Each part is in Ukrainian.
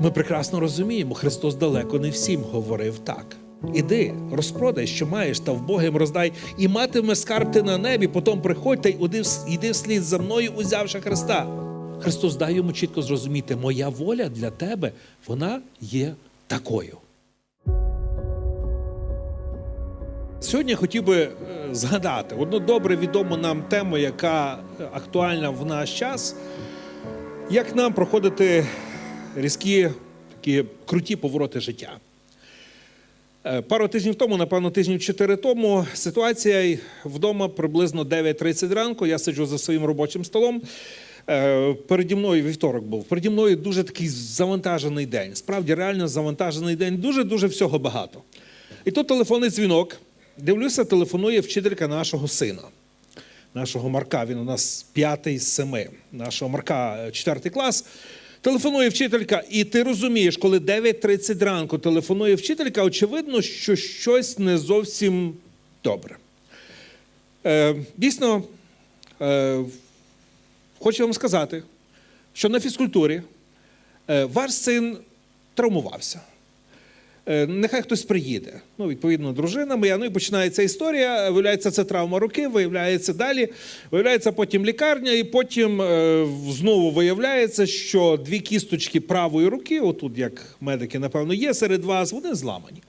Ми прекрасно розуміємо, Христос далеко не всім говорив так. Іди, розпродай, що маєш, та вбогим роздай, і матимеш скарб ти на небі, потім приходь та й іди, вс- іди вслід за мною, узявши Христа. Христос дає йому чітко зрозуміти, моя воля для тебе, вона є такою. Сьогодні хотів би е, згадати одну добре відому нам тему, яка е, актуальна в наш час. Як нам проходити різкі такі круті повороти життя? Е, Пару тижнів тому, напевно, тижнів чотири тому, ситуація вдома приблизно 9.30 ранку. Я сиджу за своїм робочим столом. Е, Переді мною вівторок був. Переді мною дуже такий завантажений день. Справді реально завантажений день. Дуже дуже всього багато. І тут телефонний дзвінок. Дивлюся, телефонує вчителька нашого сина нашого Марка. Він у нас п'ятий з семи. Нашого Марка е, четвертий клас. Телефонує вчителька, і ти розумієш, коли 9.30 ранку телефонує вчителька, очевидно, що щось не зовсім добре. Е, дійсно, е, хочу вам сказати, що на фізкультурі е, ваш син травмувався. Е, Нехай хтось приїде. Ну, відповідно, дружина моя. Ну і починається історія. Виявляється, це травма руки, виявляється далі. Виявляється потім лікарня, і потім е, знову виявляється, що дві кісточки правої руки, отут, як медики, напевно, є серед вас, вони зламані.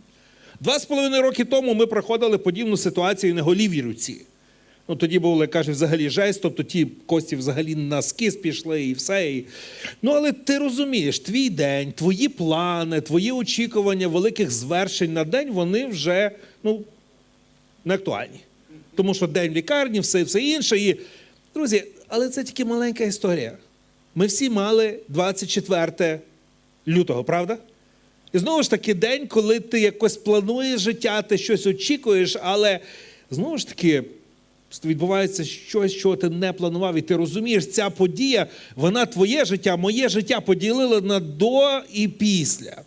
Два з половиною роки тому ми проходили подібну ситуацію на голівій руці. Ну, тоді був, як кажуть, взагалі жесть, тобто ті кості взагалі на скіз пішли і все. І... Ну, але ти розумієш, твій день, твої плани, твої очікування великих звершень на день, вони вже ну, не актуальні. Тому що день в лікарні, все, все інше. І, друзі, але це тільки маленька історія. Ми всі мали 24 лютого, правда? І знову ж таки, день, коли ти якось плануєш життя, ти щось очікуєш, але знову ж таки відбувається щось, чого ти не планував, і ти розумієш, ця подія, вона твоє життя, моє життя поділила на до і після.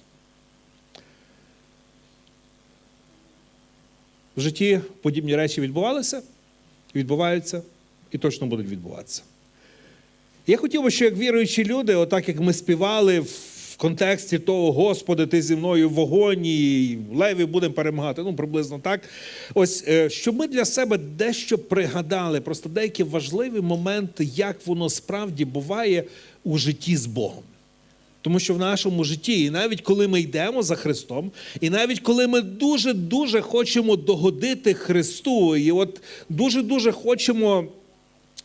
В житті подібні речі відбувалися, відбуваються і точно будуть відбуватися. Я хотів би, що як віруючі люди, отак як ми співали в контексті того, Господи, ти зі мною в вогоні, леві будемо перемагати. Ну, приблизно так. Ось, е, щоб ми для себе дещо пригадали, просто деякі важливі моменти, як воно справді буває у житті з Богом. Тому що в нашому житті, і навіть коли ми йдемо за Христом, і навіть коли ми дуже-дуже хочемо догодити Христу, і от дуже-дуже хочемо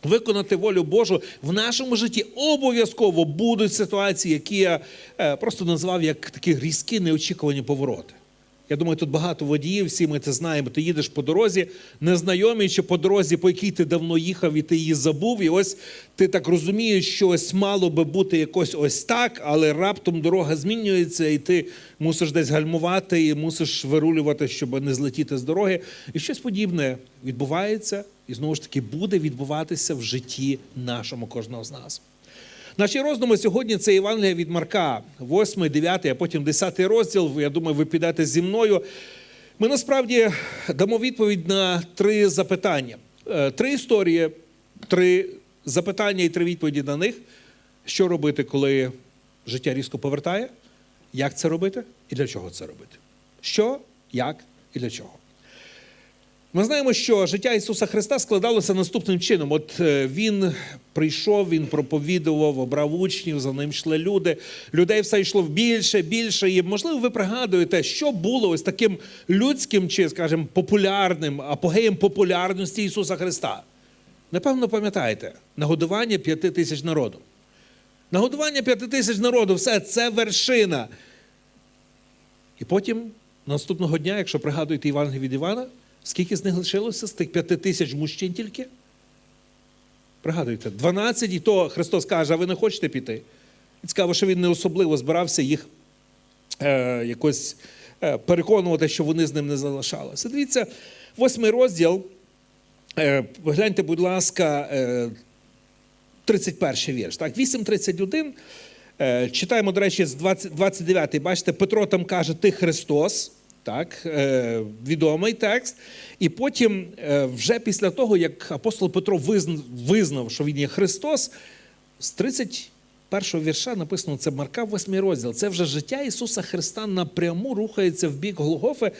виконати волю Божу, в нашому житті обов'язково будуть ситуації, які я е, просто назвав як такі різкі неочікувані повороти. Я думаю, тут багато водіїв, всі ми це знаємо. Ти їдеш по дорозі, незнайомий чи по дорозі, по якій ти давно їхав, і ти її забув. І ось ти так розумієш, що ось мало би бути якось ось так, але раптом дорога змінюється, і ти мусиш десь гальмувати, і мусиш вирулювати, щоб не злетіти з дороги. І щось подібне відбувається, і знову ж таки буде відбуватися в житті нашому кожного з нас. Наші роздуми сьогодні це Євангелія від Марка, 8, 9, а потім 10 розділ. Я думаю, ви підете зі мною. Ми насправді дамо відповідь на три запитання. Е, Три історії, три запитання і три відповіді на них. Що робити, коли життя різко повертає? Як це робити і для чого це робити? Що, як і для чого? Ми знаємо, що життя Ісуса Христа складалося наступним чином. От е, Він прийшов, Він проповідував, обрав учнів, за ним йшли люди. Людей все йшло більше, більше. І, можливо, ви пригадуєте, що було ось таким людським чи, скажімо, популярним, апогеєм популярності Ісуса Христа. Напевно, пам'ятаєте, нагодування п'яти тисяч народу. Нагодування п'яти тисяч народу, все, це вершина. І потім, наступного дня, якщо пригадуєте Євангелія від Івана, скільки з них лишилося з тих п'яти тисяч мужчин тільки? Пригадуйте, 12, і то Христос каже, а ви не хочете піти? І цікаво, що він не особливо збирався їх е, якось е, переконувати, що вони з ним не залишалися. Дивіться, восьмий розділ. Е, гляньте, будь ласка, е, 31 вірш. Так, 8.31. Е, Читаємо, до речі, з 20, 29. Бачите, Петро там каже, ти Христос. Так, е, відомий текст. І потім, е, вже після того, як апостол Петро визнав, що він є Христос, з першого вірша написано це Марка, 8 розділ. Це вже життя Ісуса Христа напряму рухається в бік Голгофи.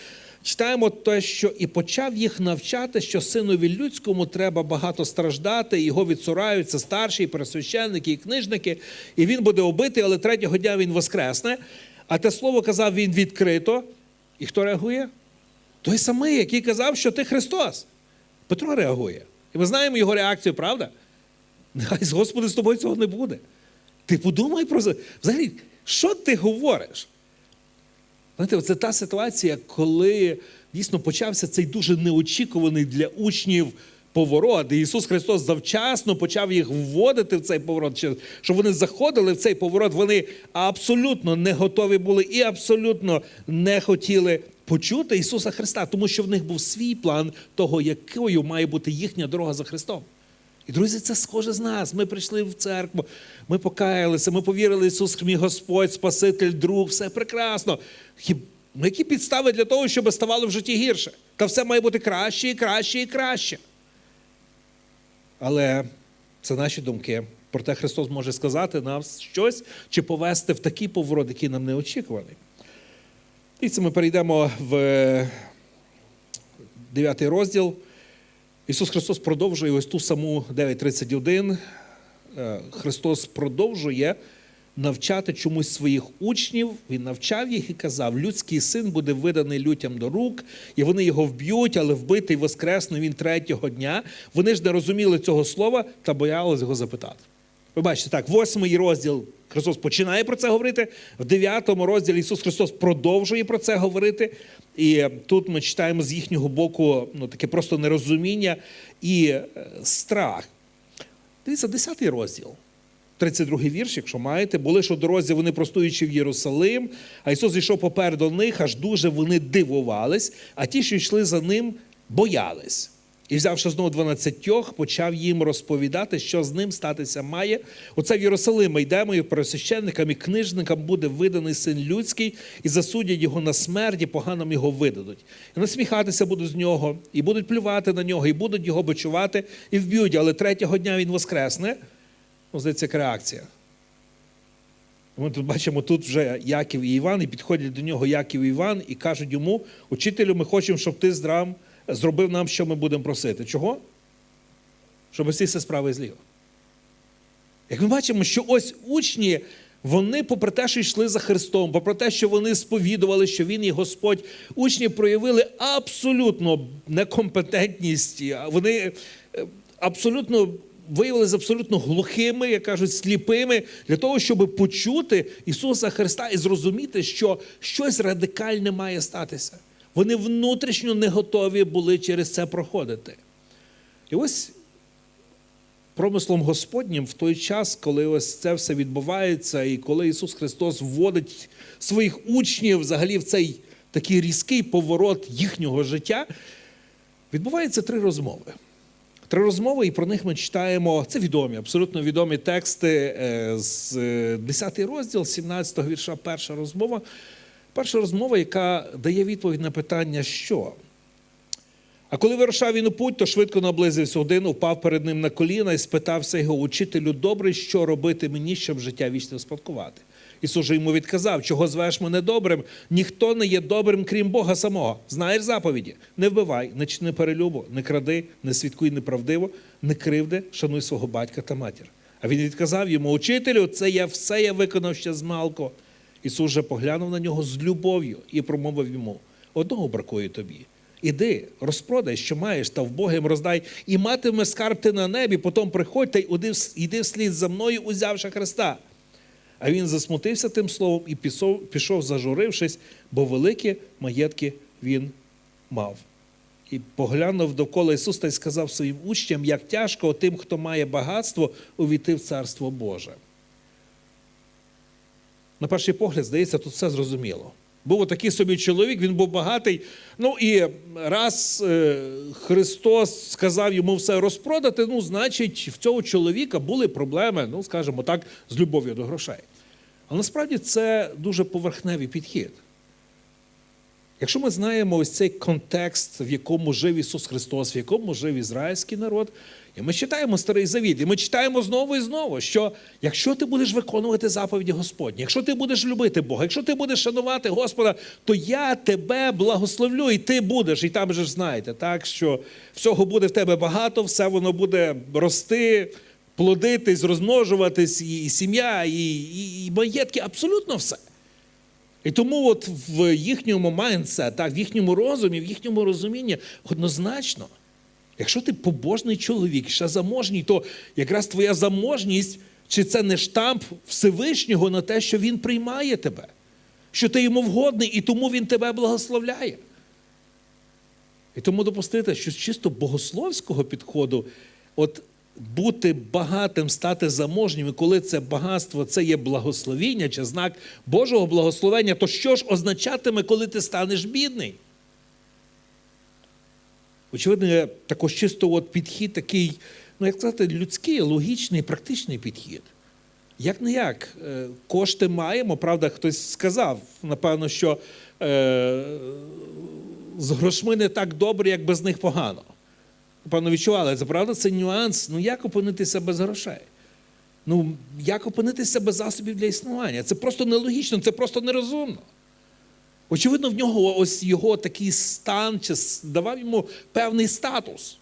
Читаємо те, що і почав їх навчати, що синові людському треба багато страждати, його відсураються старші, і пересвященники, і книжники, і він буде убитий, але третього дня він воскресне. А те слово казав він відкрито. І хто реагує? Той самий, який казав, що ти Христос. Петро реагує. І ми знаємо його реакцію, правда? Нехай з Господи з тобою цього не буде. Ти подумай про це. Взагалі, що ти говориш? Знаєте, це та ситуація, коли дійсно почався цей дуже неочікуваний для учнів поворот. І Ісус Христос завчасно почав їх вводити в цей поворот, щоб вони заходили в цей поворот. Вони абсолютно не готові були і абсолютно не хотіли почути Ісуса Христа, тому що в них був свій план того, якою має бути їхня дорога за Христом. І, друзі, це схоже з нас. Ми прийшли в церкву, ми покаялися, ми повірили, Ісус мій Господь, Спаситель, друг, все прекрасно. Які підстави для того, щоб ставало в житті гірше? Та все має бути краще і краще і краще. Але це наші думки. Проте Христос може сказати нам щось чи повести в такий поворот, який нам не очікуваний. І це ми перейдемо в 9 розділ. Ісус Христос продовжує ось ту саму 9.31. Е, Христос продовжує навчати чомусь своїх учнів. Він навчав їх і казав: людський син буде виданий людям до рук, і вони його вб'ють, але вбитий воскресне він третього дня. Вони ж не розуміли цього слова та боялись його запитати. Ви бачите, так, восьмий розділ Христос починає про це говорити. В дев'ятому розділі Ісус Христос продовжує про це говорити. І тут ми читаємо з їхнього боку ну, таке просто нерозуміння і е, страх. Дивіться, 10 розділ. 32 вірш, якщо маєте, були ж у дорозі, вони простуючи в Єрусалим, а Ісус йшов попереду них, аж дуже вони дивувались, а ті, що йшли за ним, боялись. І, взявши знову дванадцятьох, почав їм розповідати, що з ним статися має. Оце в Єрусалим йдемо, і пересвященникам і книжникам буде виданий син людський, і засудять його на смерть, і поганим його видадуть. І насміхатися будуть з нього, і будуть плювати на нього, і будуть його бичувати, і вб'ють. Але третього дня він воскресне. Ну, здається, як реакція. Ми тут бачимо, тут вже Яків і Іван, і підходять до нього Яків і Іван і кажуть йому: Учителю, ми хочемо, щоб ти здрав зробив нам, що ми будемо просити. Чого? Щоб всі все справи зліва. Як ми бачимо, що ось учні, вони, попри те, що йшли за Христом, попри те, що вони сповідували, що Він є Господь, учні проявили абсолютно некомпетентність, вони е, абсолютно виявилися абсолютно глухими, як кажуть, сліпими, для того, щоб почути Ісуса Христа і зрозуміти, що щось радикальне має статися. Вони внутрішньо не готові були через це проходити. І ось промислом Господнім в той час, коли ось це все відбувається, і коли Ісус Христос вводить своїх учнів взагалі в цей такий різкий поворот їхнього життя, відбуваються три розмови. Три розмови, і про них ми читаємо. Це відомі, абсолютно відомі тексти з 10 розділ, 17 вірша, перша розмова. Перша розмова, яка дає відповідь на питання, що. А коли вирушав він у путь, то швидко наблизився один, упав перед ним на коліна і спитався його, учителю добрий, що робити мені, щоб життя вічне успадкувати. Ісус йому відказав, чого звеш мене добрим, ніхто не є добрим, крім Бога самого. Знаєш заповіді? Не вбивай, не чини перелюбу, не кради, не свідкуй неправдиво, не кривди, шануй свого батька та матір. А він відказав йому, учителю, це я все я виконав ще з малку. Ісус же поглянув на нього з любов'ю і промовив йому: одного бракує тобі. Іди, розпродай, що маєш, та в Богим роздай, і матиме скарб ти на небі, потім приходь та й іди вслід за мною, узявши Христа. А він засмутився тим словом і пішов, пішов, зажурившись, бо великі маєтки він мав. І поглянув довкола Ісус та й сказав своїм учням, як тяжко тим, хто має багатство, увійти в Царство Боже. На перший погляд, здається, тут все зрозуміло. Був такий собі чоловік, він був багатий. Ну і раз е, Христос сказав йому все розпродати, ну, значить, в цього чоловіка були проблеми, ну, скажімо так, з любов'ю до грошей. Але насправді це дуже поверхневий підхід. Якщо ми знаємо ось цей контекст, в якому жив Ісус Христос, в якому жив ізраїльський народ, і ми читаємо Старий Завіт, і ми читаємо знову і знову, що якщо ти будеш виконувати заповіді Господні, якщо ти будеш любити Бога, якщо ти будеш шанувати Господа, то я тебе благословлю, і ти будеш. І там же ж знаєте, так що всього буде в тебе багато, все воно буде рости, плодитись, розмножуватись, і, сім'я, і, і, і маєтки, абсолютно все. І тому от в їхньому майндсет, так, в їхньому розумі, в їхньому розумінні однозначно, якщо ти побожний чоловік, ще заможній, то якраз твоя заможність, чи це не штамп Всевишнього на те, що він приймає тебе, що ти йому вгодний, і тому він тебе благословляє. І тому допустити, що з чисто богословського підходу, от бути багатим, стати заможнім, і коли це багатство це є благословіння чи знак Божого благословення, то що ж означатиме, коли ти станеш бідний? Очевидно, також чисто от підхід такий, ну як сказати, людський, логічний, практичний підхід. Як не як, е, кошти маємо, правда, хтось сказав, напевно, що е, з грошми не так добре, як без них погано. Напевно, відчували, це правда, це нюанс. Ну як опинитися без грошей? Ну, як опинитися без засобів для існування? Це просто нелогічно, це просто нерозумно. Очевидно, в нього ось його такий стан чи давав йому певний статус.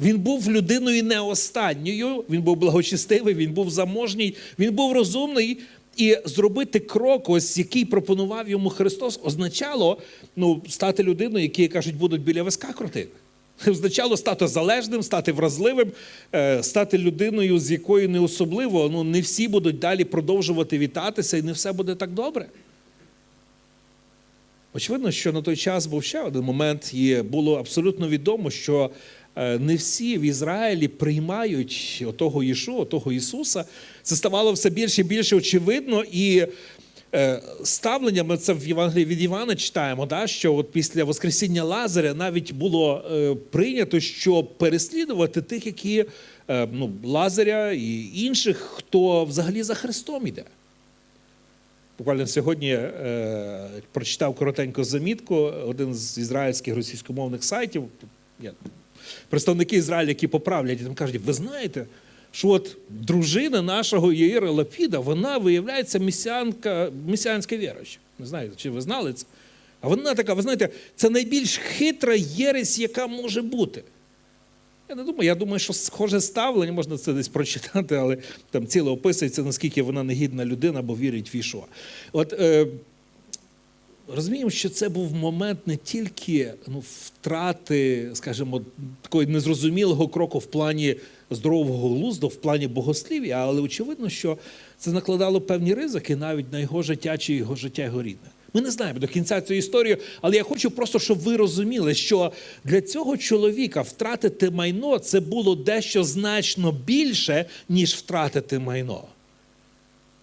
Він був людиною не останньою, він був благочестивий, він був заможній, він був розумний. І зробити крок, ось який пропонував йому Христос, означало ну, стати людиною, які кажуть, будуть біля виска крутити. Означало стати залежним, стати вразливим, е, стати людиною, з якою не особливо ну, не всі будуть далі продовжувати вітатися, і не все буде так добре. Очевидно, що на той час був ще один момент, і було абсолютно відомо, що е, не всі в Ізраїлі приймають отого Єшу, отого Ісуса. Це ставало все більше і більше очевидно. І ставлення, ми це в Євангелії від Івана читаємо, да, що от після Воскресіння Лазаря навіть було е, прийнято, що переслідувати тих, які е, ну, Лазаря і інших, хто взагалі за Христом іде. Буквально сьогодні е, прочитав коротеньку замітку, один з ізраїльських російськомовних сайтів. Представники Ізраїля, які поправлять, там кажуть, ви знаєте, що от дружина нашого Яїра Лапіда, вона виявляється месіанка, месіанська віруюча. Не знаю, чи ви знали це? А вона така, ви знаєте, це найбільш хитра єресь, яка може бути. Я не думаю, я думаю, що схоже ставлення, можна це десь прочитати, але там ціле описується, наскільки вона негідна людина, бо вірить в Ішуа. От е, розуміємо, що це був момент не тільки ну, втрати, скажімо, такого незрозумілого кроку в плані здорового глузду, в плані богослів'я, але очевидно, що це накладало певні ризики навіть на його життя чи його життя його рідне. Ми не знаємо до кінця цю історію, але я хочу просто, щоб ви розуміли, що для цього чоловіка втратити майно це було дещо значно більше, ніж втратити майно.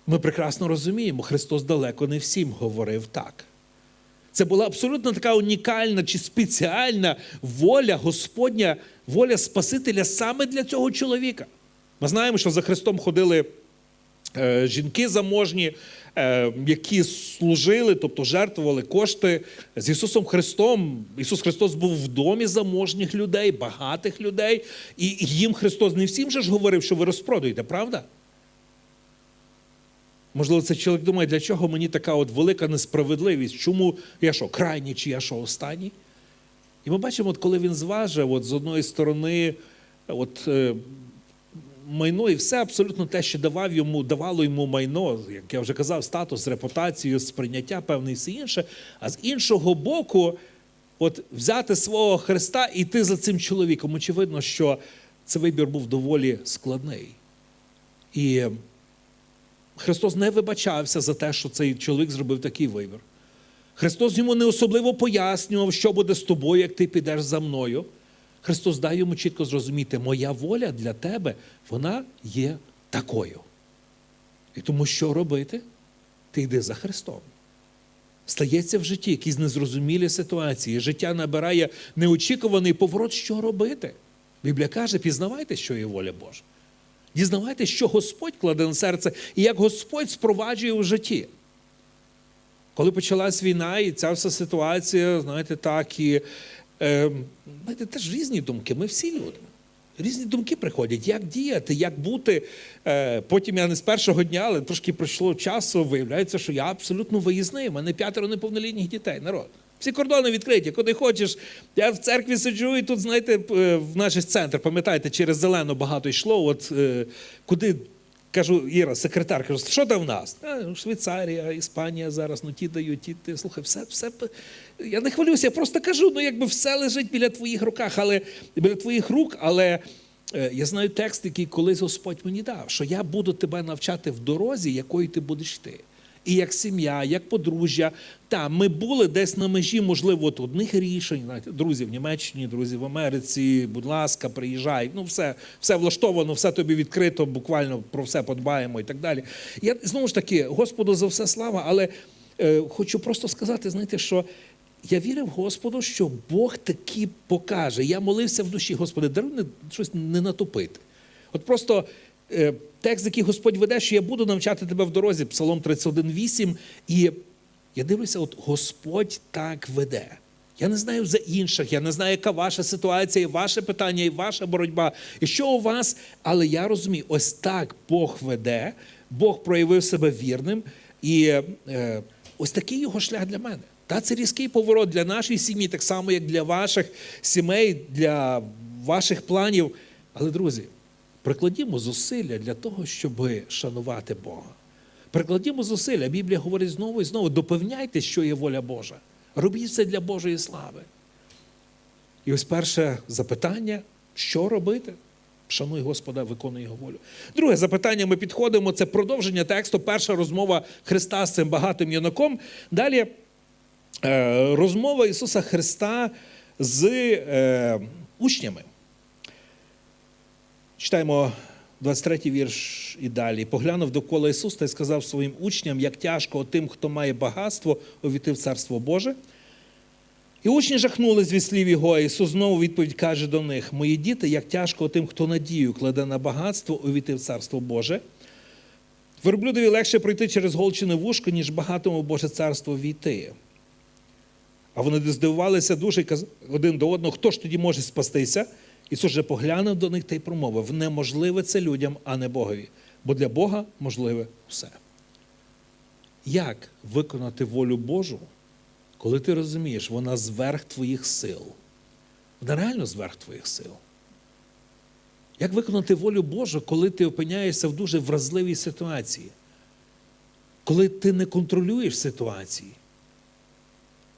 Ми прекрасно розуміємо, Христос далеко не всім говорив так. Це була абсолютно така унікальна чи спеціальна воля Господня, воля Спасителя саме для цього чоловіка. Ми знаємо, що за Христом ходили е, жінки заможні, е, які служили, тобто жертвували кошти з Ісусом Христом. Ісус Христос був в домі заможніх людей, багатих людей, і їм Христос не всім же ж говорив, що ви розпродуєте, правда? Можливо, цей чоловік думає, для чого мені така от велика несправедливість? Чому я що, крайній чи я що, останній? І ми бачимо, от коли він зважив, от з одної сторони, от, е, майно і все абсолютно те, що давав йому, давало йому майно, як я вже казав, статус, репутацію, сприйняття певне і все інше. А з іншого боку, от взяти свого Христа і йти за цим чоловіком. Очевидно, що цей вибір був доволі складний. І Христос не вибачався за те, що цей чоловік зробив такий вибір. Христос йому не особливо пояснював, що буде з тобою, як ти підеш за мною. Христос дає йому чітко зрозуміти, моя воля для тебе, вона є такою. І тому що робити? Ти йди за Христом. Стається в житті якісь незрозумілі ситуації. Життя набирає неочікуваний поворот, що робити. Біблія каже, пізнавайте, що є воля Божа. Дізнавайтесь, що Господь кладе на серце і як Господь спроваджує у житті. коли почалась війна, і ця вся ситуація, знаєте, так, і е, знаєте, теж різні думки. Ми всі люди. Різні думки приходять, як діяти, як бути. Е, Потім я не з першого дня, але трошки пройшло часу. Виявляється, що я абсолютно виїзний. У мене п'ятеро неповнолітніх дітей, народ. Всі кордони відкриті, куди хочеш. Я в церкві сиджу, і тут, знаєте, в наш центр, пам'ятаєте, через зелену багато йшло. От е, куди кажу, Іра, секретар, кажу, що там в нас? А, ну, Швейцарія, Іспанія зараз, ну ті дають, ті, ти слухай, все, все. Я не хвилююся, я просто кажу, ну якби все лежить біля твоїх руках, але біля твоїх рук, але. е, Я знаю текст, який колись Господь мені дав, що я буду тебе навчати в дорозі, якою ти будеш йти. І як сім'я, як подружжя. Та ми були десь на межі, можливо, от одних рішень. Друзі в Німеччині, друзі в Америці, будь ласка, приїжджай. Ну, все, все влаштовано, все тобі відкрито, буквально про все подбаємо і так далі. Я знову ж таки, Господу за все слава, але е, хочу просто сказати, знаєте, що. Я вірив Господу, що Бог таки покаже. Я молився в душі, Господи, даруй не, щось не натопити. От просто текст, який Господь веде, що я буду навчати тебе в дорозі, Псалом 31.8, і я дивлюся, от Господь так веде. Я не знаю за інших, я не знаю, яка ваша ситуація, і ваше питання, і ваша боротьба, і що у вас, але я розумію, ось так Бог веде, Бог проявив себе вірним, і е, ось такий його шлях для мене. Та це різкий поворот для нашої сім'ї, так само, як для ваших сімей, для ваших планів. Але, друзі, прикладімо зусилля для того, щоб шанувати Бога. Прикладімо зусилля. Біблія говорить знову і знову: допевняйте, що є воля Божа. Робіть це для Божої слави. І ось перше запитання: що робити? Шануй Господа, виконуй його волю. Друге запитання ми підходимо. Це продовження тексту. Перша розмова Христа з цим багатим юнаком. Далі е, розмова Ісуса Христа з е, учнями. Читаємо 23-й вірш і далі. Поглянув довкола Ісус та й сказав своїм учням, як тяжко тим, хто має багатство, увійти в Царство Боже. І учні жахнулись від слів його, а Ісус знову відповідь каже до них: Мої діти, як тяжко тим, хто надію кладе на багатство, увійти в Царство Боже. Верблюдові легше пройти через голчине вушко, ніж багатому Боже царство війти. А вони здивувалися дуже один до одного, хто ж тоді може спастися? Ісус же поглянув до них та й промовив: неможливе це людям, а не Богові, бо для Бога можливе все. Як виконати волю Божу, коли ти розумієш, вона зверх твоїх сил? Вона реально зверх твоїх сил. Як виконати волю Божу, коли ти опиняєшся в дуже вразливій ситуації? Коли ти не контролюєш ситуації?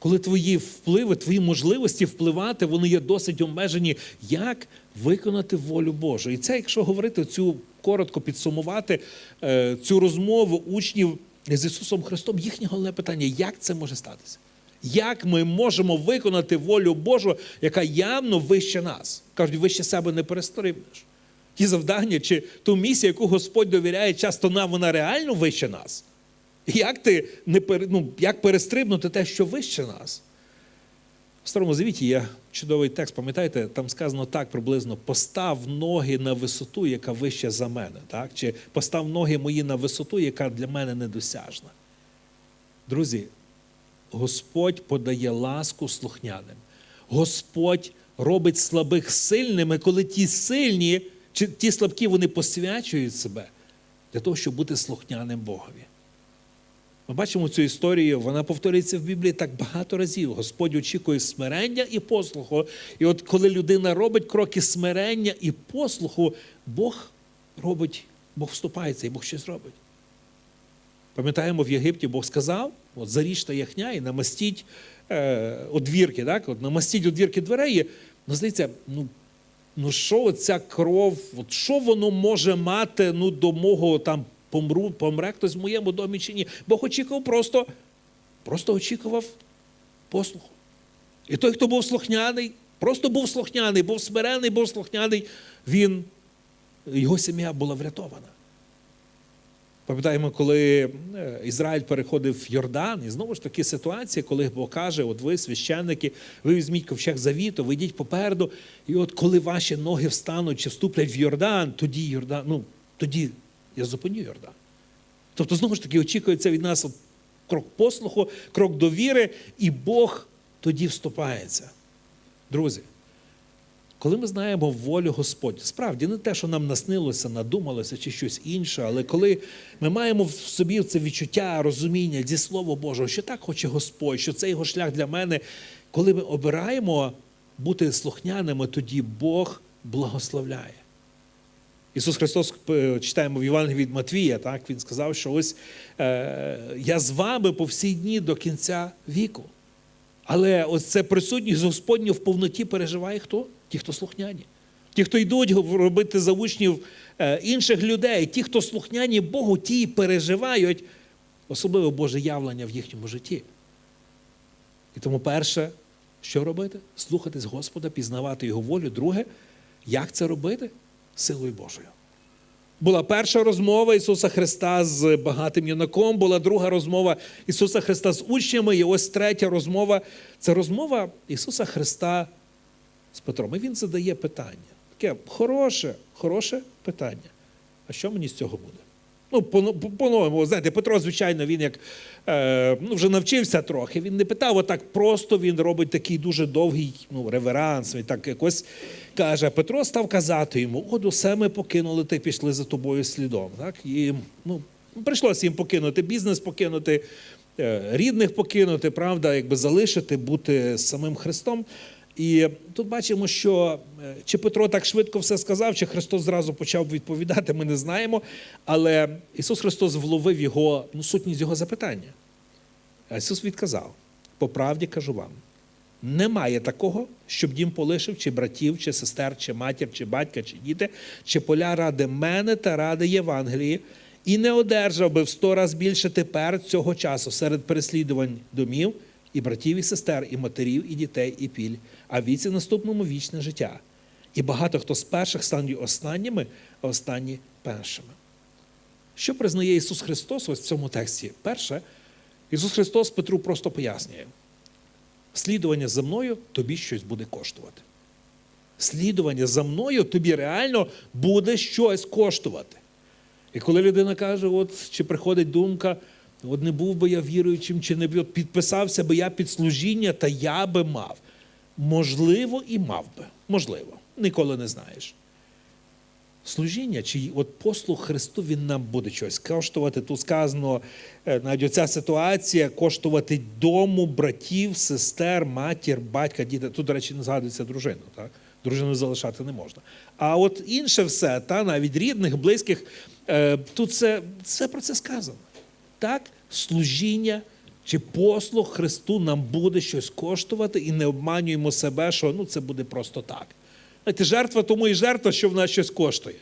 Коли твої впливи, твої можливості впливати, вони є досить обмежені, як виконати волю Божу. І це, якщо говорити цю коротко підсумувати е, цю розмову учнів з Ісусом Христом, їхнє головне питання, як це може статися? Як ми можемо виконати волю Божу, яка явно вище нас? Кажуть, вище себе не перестрибнеш. Ті завдання чи ту місію, яку Господь довіряє, часто нам вона реально вище нас. Як ти не ну, як перестрибнути те, що вище нас? В Старому Завіті є чудовий текст, пам'ятаєте, там сказано так приблизно: постав ноги на висоту, яка вища за мене. Так? Чи постав ноги мої на висоту, яка для мене недосяжна. Друзі, Господь подає ласку слухняним. Господь робить слабих сильними, коли ті сильні, чи ті слабкі, вони посвячують себе для того, щоб бути слухняним Богові. Ми бачимо цю історію, вона повторюється в Біблії так багато разів. Господь очікує смирення і послуху. І от коли людина робить кроки смирення і послуху, Бог робить, Бог вступається і Бог щось робить. Пам'ятаємо, в Єгипті Бог сказав: от заріжте яхня і намастіть е, одвірки, так? От намастіть одвірки дверей. Ну, здається, ну, ну що ця кров, от що воно може мати ну, до мого там помру, помре хтось в моєму домі чи ні? Бог очікував просто, просто очікував послуху. І той, хто був слухняний, просто був слухняний, був смирений, був слухняний, він, його сім'я була врятована. Пам'ятаємо, коли е, Ізраїль переходив в Йордан, і знову ж таки ситуація, коли Бог каже: от ви, священники, ви візьміть ковчег завіту, ви попереду, і от коли ваші ноги встануть чи вступлять в Йордан, тоді Йордан, ну тоді я зупиню Йордан. Тобто, знову ж таки, очікується від нас крок послуху, крок довіри, і Бог тоді вступається. Друзі, коли ми знаємо волю Господь, справді не те, що нам наснилося, надумалося чи щось інше, але коли ми маємо в собі це відчуття, розуміння зі Слова Божого, що так хоче Господь, що це його шлях для мене, коли ми обираємо бути слухняними, тоді Бог благословляє. Ісус Христос е, читаємо в Євангелії від Матвія, так Він сказав, що ось е, я з вами по всі дні до кінця віку. Але ось це присутність Господню в повноті переживає хто? Ті, хто слухняні. Ті, хто йдуть робити за учнів е, інших людей, ті, хто слухняні Богу, ті і переживають особливо Боже явлення в їхньому житті. І тому перше, що робити? Слухатись Господа, пізнавати Його волю. Друге, як це робити? Силою Божою. Була перша розмова Ісуса Христа з багатим юнаком, була друга розмова Ісуса Христа з учнями, і ось третя розмова це розмова Ісуса Христа з Петром. І Він задає питання. Таке хороше, хороше питання. А що мені з цього буде? Ну, по- по- по-новому, знаєте, Петро, звичайно, він як е, ну, вже навчився трохи. Він не питав отак просто, він робить такий дуже довгий ну, реверанс. Він так якось каже. Петро став казати йому: от усе ми покинули й пішли за тобою слідом. Так? І ну, прийшлося їм покинути бізнес, покинути, е, рідних покинути, правда, якби залишити, бути самим Христом. І тут бачимо, що е, чи Петро так швидко все сказав, чи Христос зразу почав відповідати, ми не знаємо. Але Ісус Христос вловив його, ну, сутність його запитання. А Ісус відказав: по правді кажу вам, немає такого, щоб дім полишив, чи братів, чи сестер, чи матір, чи батька, чи діти, чи поля ради мене та ради Євангелії, і не одержав би в сто раз більше тепер цього часу серед переслідувань домів, і братів, і сестер, і матерів, і дітей, і піль, а в віці наступному вічне життя. І багато хто з перших стануть останніми, а останні першими. Що признає Ісус Христос ось в цьому тексті? Перше, Ісус Христос Петру просто пояснює: слідування за мною тобі щось буде коштувати. Слідування за мною тобі реально буде щось коштувати. І коли людина каже, от чи приходить думка, от не був би я віруючим, чи не б- підписався би я під служіння, та я би мав. Можливо, і мав би. Можливо. Ніколи не знаєш. Служіння, чи от послуг Христу він нам буде щось коштувати. Тут сказано, е, навіть оця ситуація коштувати дому, братів, сестер, матір, батька, діти. Тут, до речі, не згадується дружину. Так? Дружину залишати не можна. А от інше все, та навіть рідних, близьких, е, тут все, все про це сказано. Так, служіння чи послуг Христу нам буде щось коштувати, і не обманюємо себе, що ну, це буде просто так. Знаєте, жертва тому і жертва, що в нас щось коштує.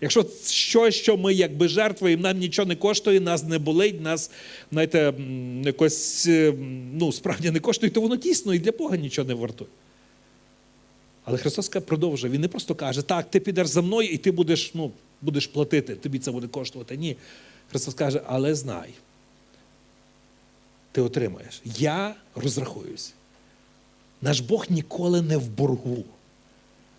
Якщо щось, що ми якби жертвуємо, нам нічого не коштує, нас не болить, нас знаєте, якось е, ну, справді не коштує, то воно дійсно і для Бога нічого не вартує. Але Христос продовжує. Він не просто каже, так, ти підеш за мною і ти будеш, ну, будеш платити, тобі це буде коштувати. Ні. Христос каже, але знай, ти отримаєш. Я розрахуюсь. Наш Бог ніколи не в боргу.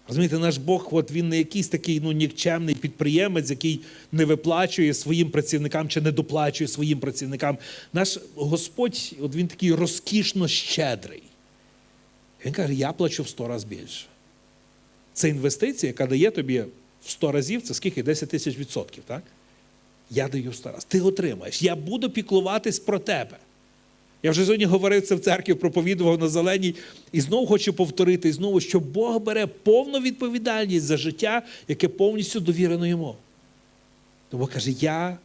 Розумієте, наш Бог, от він не якийсь такий ну, нікчемний підприємець, який не виплачує своїм працівникам чи не доплачує своїм працівникам. Наш Господь, от він такий розкішно щедрий. Він каже, я плачу в сто разів більше. Це інвестиція, яка дає тобі в 100 разів, це скільки? 10 тисяч відсотків, так? Я даю 100. Ти отримаєш. Я буду піклуватись про тебе. Я вже сьогодні говорив це в церкві, проповідував на зеленій, і знову хочу повторити, знову, що Бог бере повну відповідальність за життя, яке повністю довірено йому. Тому каже: я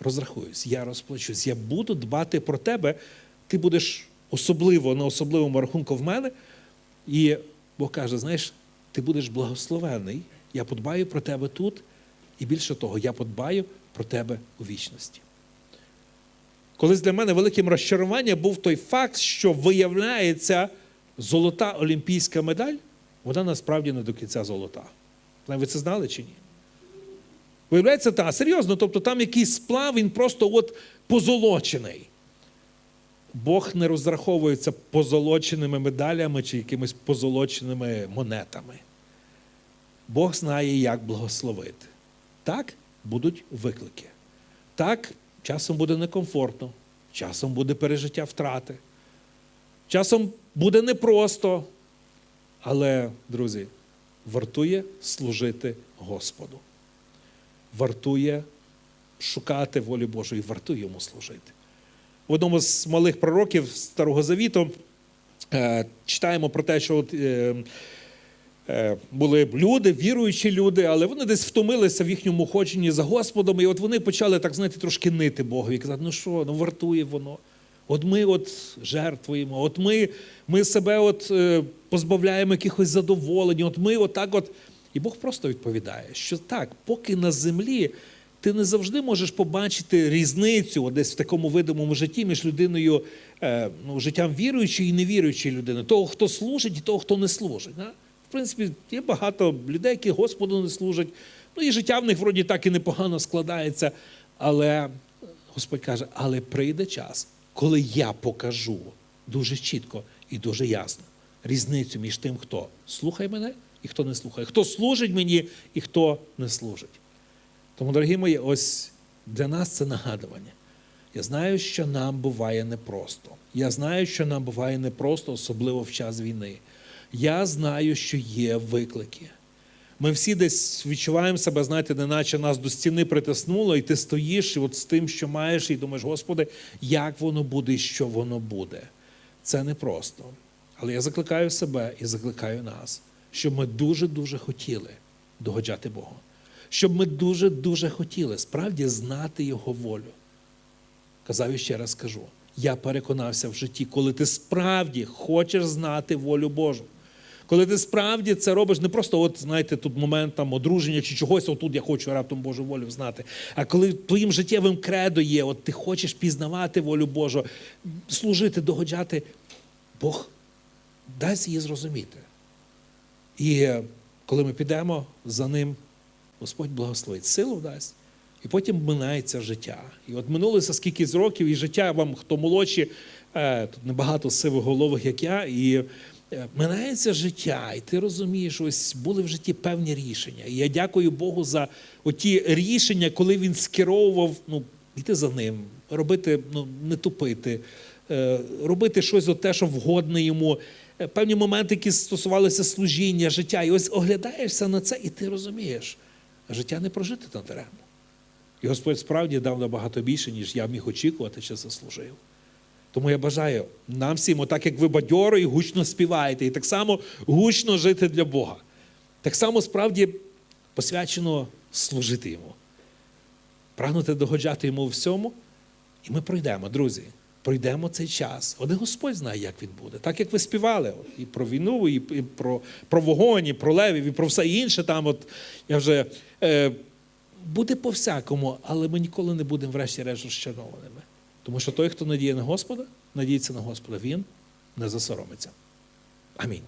розрахуюсь, я розплачусь, я буду дбати про тебе. Ти будеш особливо на особливому рахунку в мене. І Бог каже: знаєш, ти будеш благословений, я подбаю про тебе тут, і більше того, я подбаю про тебе у вічності. Колись для мене великим розчаруванням був той факт, що виявляється, золота олімпійська медаль, вона насправді не до кінця золота. Ви це знали чи ні? Виявляється, так, серйозно, тобто там якийсь сплав, він просто от позолочений. Бог не розраховується позолоченими медалями чи якимись позолоченими монетами. Бог знає, як благословити. Так будуть виклики. Так, часом буде некомфортно, часом буде пережиття втрати. Часом буде непросто, але, друзі, вартує служити Господу. Вартує шукати волі Божої, вартує йому служити. В одному з малих пророків Старого Завіту е, читаємо про те, що от, е, були люди, віруючі люди, але вони десь втомилися в їхньому ходженні за Господом, і от вони почали так, знаєте, трошки нити Богові, казати, ну що, ну вартує воно. От ми от жертвуємо, от ми, ми себе от, е, позбавляємо якихось задоволень, от ми отак от. І Бог просто відповідає, що так, поки на землі ти не завжди можеш побачити різницю десь в такому видимому житті між людиною, е, ну, життям віруючої і невіруючої людини, того, хто служить і того, хто не служить. Да? В принципі, є багато людей, які Господу не служать. Ну і життя в них вроді так і непогано складається. Але Господь каже, але прийде час, коли я покажу дуже чітко і дуже ясно різницю між тим, хто слухає мене і хто не слухає, хто служить мені і хто не служить. Тому, дорогі мої, ось для нас це нагадування. Я знаю, що нам буває непросто. Я знаю, що нам буває непросто, особливо в час війни. Я знаю, що є виклики. Ми всі десь відчуваємо себе, знаєте, неначе нас до стіни притиснуло, і ти стоїш от з тим, що маєш, і думаєш, Господи, як воно буде і що воно буде. Це непросто. Але я закликаю себе і закликаю нас, щоб ми дуже-дуже хотіли догоджати Богу. Щоб ми дуже-дуже хотіли справді знати Його волю. Казав і ще раз скажу: я переконався в житті, коли ти справді хочеш знати волю Божу. Коли ти справді це робиш, не просто, от знаєте, тут момент там одруження чи чогось, отут я хочу раптом Божу волю знати. А коли твоїм життєвим кредо є, от ти хочеш пізнавати волю Божу, служити, догоджати, Бог дасть її зрозуміти. І коли ми підемо за ним, Господь благословить, силу дасть. І потім минається життя. І от минулося скільки років, і життя вам, хто молодші, е, тут небагато сивоголових, як я, і минається життя, і ти розумієш, ось були в житті певні рішення. І я дякую Богу за оті рішення, коли він скеровував, ну, йти за ним, робити, ну, не тупити, е, робити щось от те, що вгодне йому. Е, Певні моменти, які стосувалися служіння, життя. І ось оглядаєшся на це, і ти розумієш, життя не прожити надаремно. І Господь справді дав набагато більше, ніж я міг очікувати чи заслужив. Тому я бажаю нам всім, отак як ви бадьоро і гучно співаєте, і так само гучно жити для Бога. Так само справді посвячено служити Йому. Прагнути догоджати йому всьому, і ми пройдемо, друзі. Пройдемо цей час. Один Господь знає, як він буде. Так як ви співали і про війну, і, про, про вогонь, і про левів, і про все інше. Там, от я вже е, буде по-всякому, але ми ніколи не будемо, врешті-решт, розчарованими. Тому що той, хто надіє на Господа, надіється на Господа, він не засоромиться. Амінь.